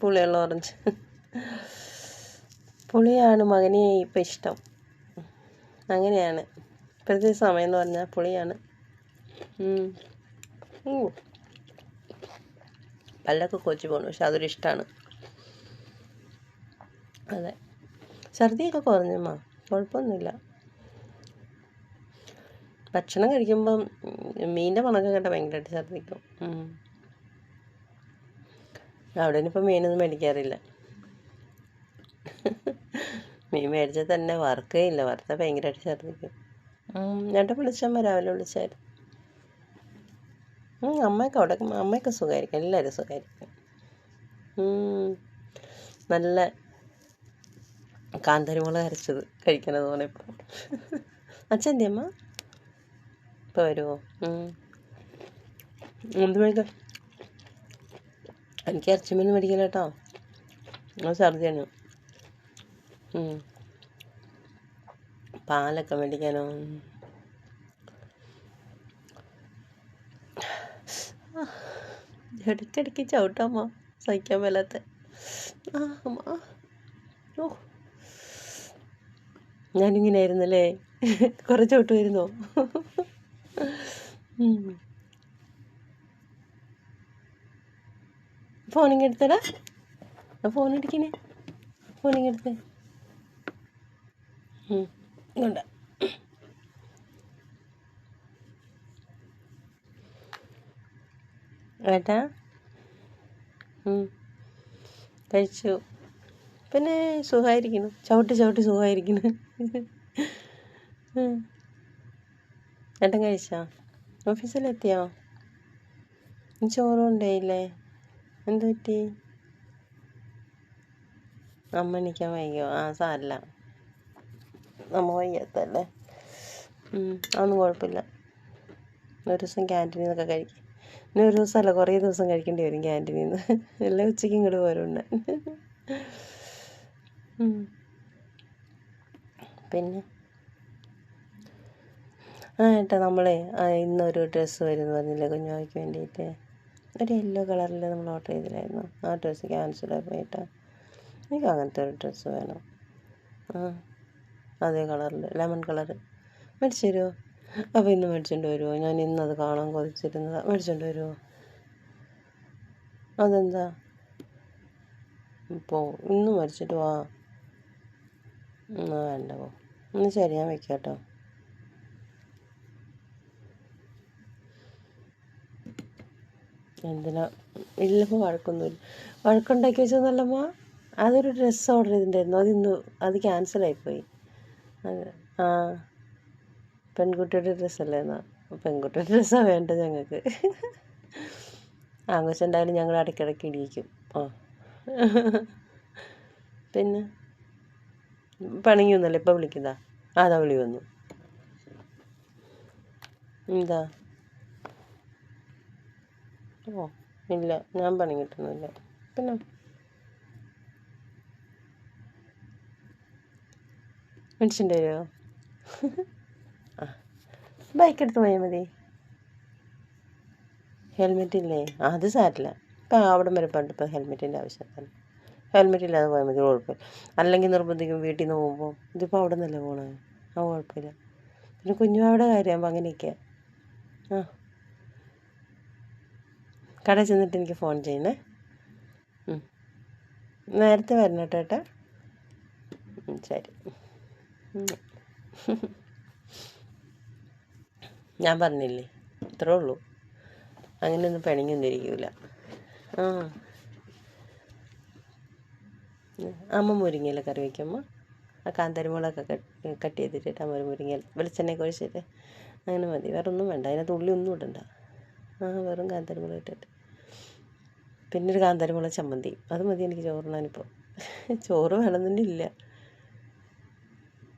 പുളിയുള്ള ഓറഞ്ച് പുളിയാണ് മകനെ ഇപ്പം ഇഷ്ടം. അങ്ങനെയാണ്. ഇപ്പോഴത്തെ സമയം എന്ന് പറഞ്ഞാൽ പുളിയാണ്. പല്ലൊക്കെ കൊച്ചു പോകണം പക്ഷെ അതൊരു ഇഷ്ടമാണ് അതെ. ഛർദിയൊക്കെ കുറഞ്ഞമ്മാ കുഴപ്പമൊന്നുമില്ല. ഭക്ഷണം കഴിക്കുമ്പം മീനിന്റെ മണക്കം കേട്ടാൽ ഭയങ്കരമായിട്ട് ഛർദിക്കും. അവിടെ ഇപ്പം മീനൊന്നും മേടിക്കാറില്ല. മീൻ മേടിച്ചാൽ തന്നെ വറുക്കുകയില്ല. വറുത്താൽ ഭയങ്കരമായിട്ട് ഛർദ്ദിക്കും. ചേട്ടൻ വിളിച്ചമ്മ രാവിലെ വിളിച്ചായിരുന്നു. അമ്മയൊക്കെ അവിടെ അമ്മയൊക്കെ സുഖമായിരിക്കും. എല്ലാവരും സുഖമായിരിക്കും. നല്ല കാന്താരിമുളക് അരച്ചത് കഴിക്കണത് പോലെ ഇപ്പോൾ അച്ഛൻ അമ്മ ഇപ്പോൾ വരുമോ എന്ത് മേടിക്കാം എനിക്ക് ഇറച്ചിമീൻ മേടിക്കില്ല കേട്ടോ. അത് ഛർദിയാണ്. പാലൊക്കെ മേടിക്കാനോ? ഇടയ്ക്കിടയ്ക്ക് ചവിട്ടാമ്മ സഹിക്കാൻ മേലാത്ത. ഞാനിങ്ങനെ ആയിരുന്നല്ലേ കുറേ ചവിട്ടുമായിരുന്നോ? ഫോണിങ് എടുത്തടാ ഫോൺ എടുക്കിനെ ഫോണിങ് എടുത്ത്. ഇങ്ങോട്ട്. ഏട്ടാ. കഴിച്ചു. പിന്നെ സുഖമായിരിക്കുന്നു ചവിട്ടി ചവിട്ടി സുഖമായിരിക്കുന്നു. ഏട്ടൻ കഴിച്ചാ? ഓഫീസിലെത്തിയോ? ചോറും ഉണ്ടായില്ലേ എന്ത് പറ്റി അമ്മ എണീക്കാൻ വൈകിയോ? ആ സാരല്ല. അമ്മ വയ്യാത്തല്ലേ അതൊന്നും കുഴപ്പമില്ല. ഒരു ദിവസം ക്യാന്റീനിൽ നിന്നൊക്കെ കഴിക്കും. ഇനി ഒരു ദിവസമല്ല കുറേ ദിവസം കഴിക്കേണ്ടി വരും ക്യാന്റീനിൽ നിന്ന് എല്ലാം ഉച്ചയ്ക്ക് ഇങ്ങോട്ട് പോരുണ്ട്. പിന്നെ? ആ ഏട്ടാ നമ്മളെ ഇന്നൊരു ഡ്രസ്സ് വരുമെന്ന് പറഞ്ഞില്ലേ കുഞ്ഞുമായ്ക്ക് വേണ്ടിയിട്ട്? ഒരു യെല്ലോ കളറിൽ നമ്മൾ ഓർഡർ ചെയ്തില്ലായിരുന്നു. ആ ഡ്രസ്സ് ക്യാൻസൽ പോയിട്ടാ. എനിക്ക് അങ്ങനത്തെ ഒരു ഡ്രസ്സ് വേണം. ആ അതേ കളറിൽ ലെമൺ കളർ മേടിച്ചു തരുമോ അപ്പോൾ ഇന്ന് മേടിച്ചുകൊണ്ട് വരുമോ ഞാൻ ഇന്നത് കാണാൻ കൊതിച്ചിരുന്നതാണ് മേടിച്ചുകൊണ്ട് വരുമോ അതെന്താ? പോ ഇന്ന് മേടിച്ചിട്ട് വാ. വേണ്ട പോ. ഒന്ന് ശരി ഞാൻ വെക്കാം കേട്ടോ എന്തിനാ? ഇല്ലപ്പോൾ വഴക്കൊന്നുമില്ല. വഴക്കുണ്ടാക്കി വെച്ചതെന്നല്ലമ്മ അതൊരു ഡ്രസ്സ് ഓർഡർ ചെയ്തിട്ടുണ്ടായിരുന്നു. അതിന്ന് അത് ക്യാൻസലായിപ്പോയി ആ. പെൺകുട്ടിയുടെ ഡ്രസ്സല്ലേ എന്നാ? പെൺകുട്ടിയുടെ ഡ്രസ്സാണ് വേണ്ടത് ഞങ്ങൾക്ക്. ആഘോഷം എന്തായാലും ഞങ്ങൾ ഇടയ്ക്കിടയ്ക്ക് ഇടിയിക്കും ആ പിന്നെ? പണിയൊന്നുമല്ല. ഇപ്പം വിളിക്കുന്നതാ. അതാ വിളി വന്നു. എന്താ ഓ ഇല്ല ഞാൻ പണി കിട്ടുന്നില്ല. പിന്നെ? മനുഷ്യന്റെ വരുമോ ആ ബൈക്ക് എടുത്ത് പോയാൽ മതി. ഹെൽമെറ്റ് ഇല്ലേ? അത് സാരില്ല ഇപ്പം അവിടം വരെ പണ്ട് ഇപ്പം ഹെൽമെറ്റിന്റെ ആവശ്യം തന്നെ ഹെൽമെറ്റ് ഇല്ലാതെ പോയാൽ മതി കുഴപ്പമില്ല. അല്ലെങ്കിൽ നിർബന്ധിക്കും വീട്ടിൽ നിന്ന് പോകുമ്പോൾ ഇതിപ്പോൾ അവിടെ നിന്നല്ലേ പോകണേ ആ കുഴപ്പമില്ല. പിന്നെ കുഞ്ഞുമാവിടെ കാര്യമാകുമ്പോൾ അങ്ങനെയൊക്കെയാണ് ആ. കടയിൽ ചെന്നിട്ട് എനിക്ക് ഫോൺ ചെയ്യണേ. നേരത്തെ വരണം കേട്ടോ ഏട്ടാ. ശരി. ഞാൻ പറഞ്ഞില്ലേ? ഇത്രേ ഉള്ളൂ. അങ്ങനെയൊന്നും ഇരിക്കില്ല ആ. അമ്മ മുരിങ്ങയില കറി വയ്ക്കുമ്പോൾ ആ കാന്താരിമുളകൊക്കെ കട്ട് കട്ട് ചെയ്തിട്ട് അമ്മ ഒരു മുരിങ്ങയില വെളിച്ചെണ്ണയൊക്കെ അങ്ങനെ മതി. വേറെ ഒന്നും വേണ്ട. അതിനകത്ത് ഉള്ളി ഒന്നും ഇടണ്ട. ആ വെറും കാന്താരിമുളക് ഇട്ടിട്ട്. പിന്നെ ഒരു കാന്താരിമുളക് ചമ്മന്തി. അത് മതി എനിക്ക് ചോറിനാനിപ്പോൾ ചോറ് വേണമെന്നെ ഇല്ല.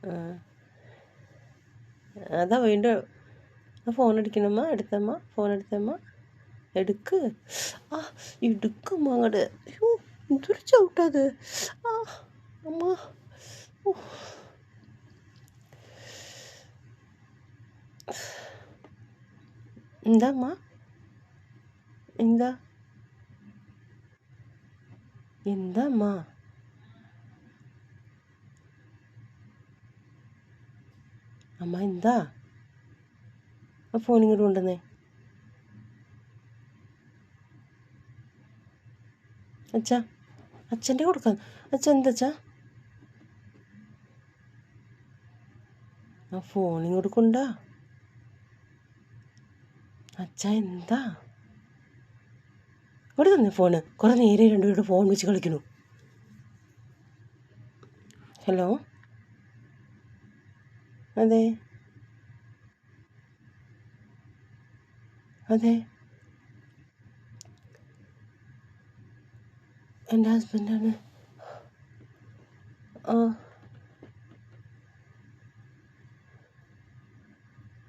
ആ. അതാ വീണ്ടും. ആ ഫോൺ അടിക്കണമ്മ എടുത്തമ്മ ഫോൺ എടുത്തമ്മ. എടുക്ക്. ആ എടുക്കമ്മ അങ്ങോട്ട് അയ്യോ എന്തൊരു ചവിട്ടത്. ആ അമ്മ. എന്താ അമ്മ? എന്താ? എന്താ അമ്മ എന്താ? ആ ഫോൺ ഇങ്ങോട്ട് കൊണ്ടുവന്നേ. അച്ഛാ അച്ഛന്റെ കൊടുക്കാൻ. അച്ഛൻ എന്താ ആ ഫോൺ ഇങ്ങോട്ട് കൊണ്ടാ അച്ഛ എന്താ? ഇവിടെ തന്നെ ഫോണ്? കുറേ നേരെ രണ്ടുപേരുടെ ഫോൺ വെച്ച് കളിക്കണു ഹലോ? അതെ? അതെ? എന്റെ ഹസ്ബൻഡാണ് ആ.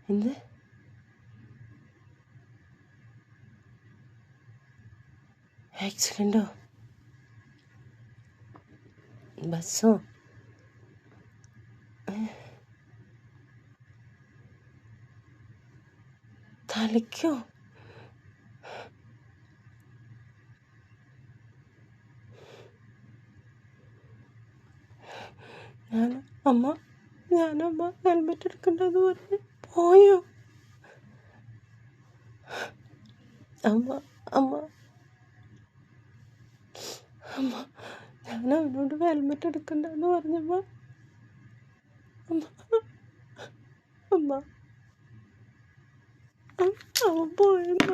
എന്ത്? ആക്സിഡന്റോ ബസ്സോ? തലയ്ക്കോ? ഞാൻ അമ്മ ഞാനമ്മ ഹെൽമെറ്റ് എടുക്കേണ്ടത് പറഞ്ഞ് പോയോ? അമ്മ അമ്മ അമ്മ ഞാൻ അവനോട് ഹെൽമെറ്റ് എടുക്കണ്ടെന്ന് പറഞ്ഞമ്മ അമ്മ അവൻ പോയമ്മ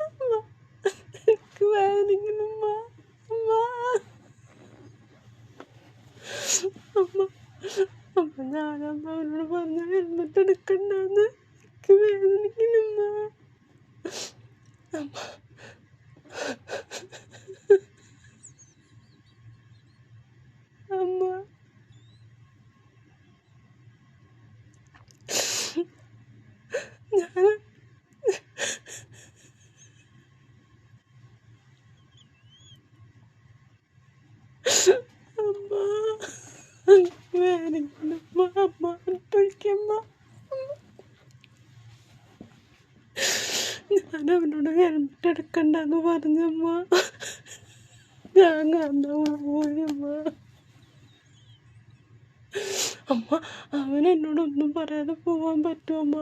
അമ്മ അമ്മ അമ്മ. ഞാനമ്മ അവനോട് പറഞ്ഞ ഹെൽമെറ്റ് എടുക്കണ്ടെന്ന്. എനിക്ക് വേദനിക്കണമ്മ അമ്മ അമ്മ ഞാൻ അമ്മ എനിക്ക് വേദനിക്കണമ്മ അമ്മ ഒറ്റയ്ക്കമ്മ ഞാൻ അവനോട് എടുക്കണ്ടെന്ന് പറഞ്ഞമ്മ. ഞാൻ കാരണം പോയമ്മ. അമ്മ അവൻ എന്നോടൊന്നും പറയാതെ പോവാൻ പറ്റുമമ്മ.